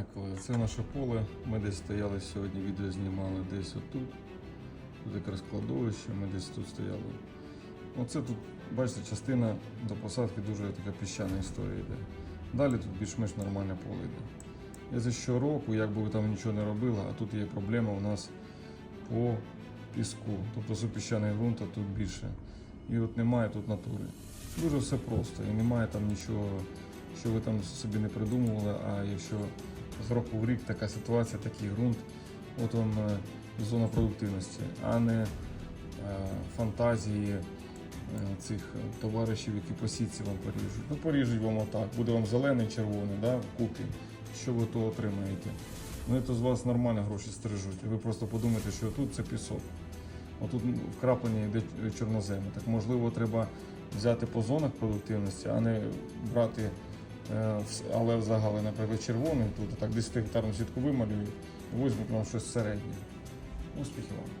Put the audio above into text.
Так, це наше поле. Ми десь стояли сьогодні, відео знімали десь отут. Тут якраз кладовище, ми десь тут стояли. Оце тут, бачите, частина до посадки дуже така піщана історія йде. Далі тут більш-менш нормальне поле йде. І за щороку, як би ви там нічого не робили, а тут є проблема у нас по піску. Тобто супіщаний ґрунт, а тут більше. І от немає тут натури. Дуже все просто. І немає там нічого, що ви там собі не придумували. А якщо з року в рік така ситуація, такий ґрунт, от вам е, зона продуктивності, а не е, фантазії е, цих товаришів, які по сітці вам поріжуть. Ну, поріжуть вам отак, буде вам зелений, червоний, да, в купі. Що ви то отримаєте? Ну, це з вас нормально гроші стрижуть. Ви просто подумайте, що тут це пісок. Отут вкраплення йде чорноземи. Так можливо, треба взяти по зонах продуктивності, а не брати, але взагалі, наприклад, червоний тут, так 10 гектарну сітку вималюють, візьмуть вам щось середнє. Успіхів вам!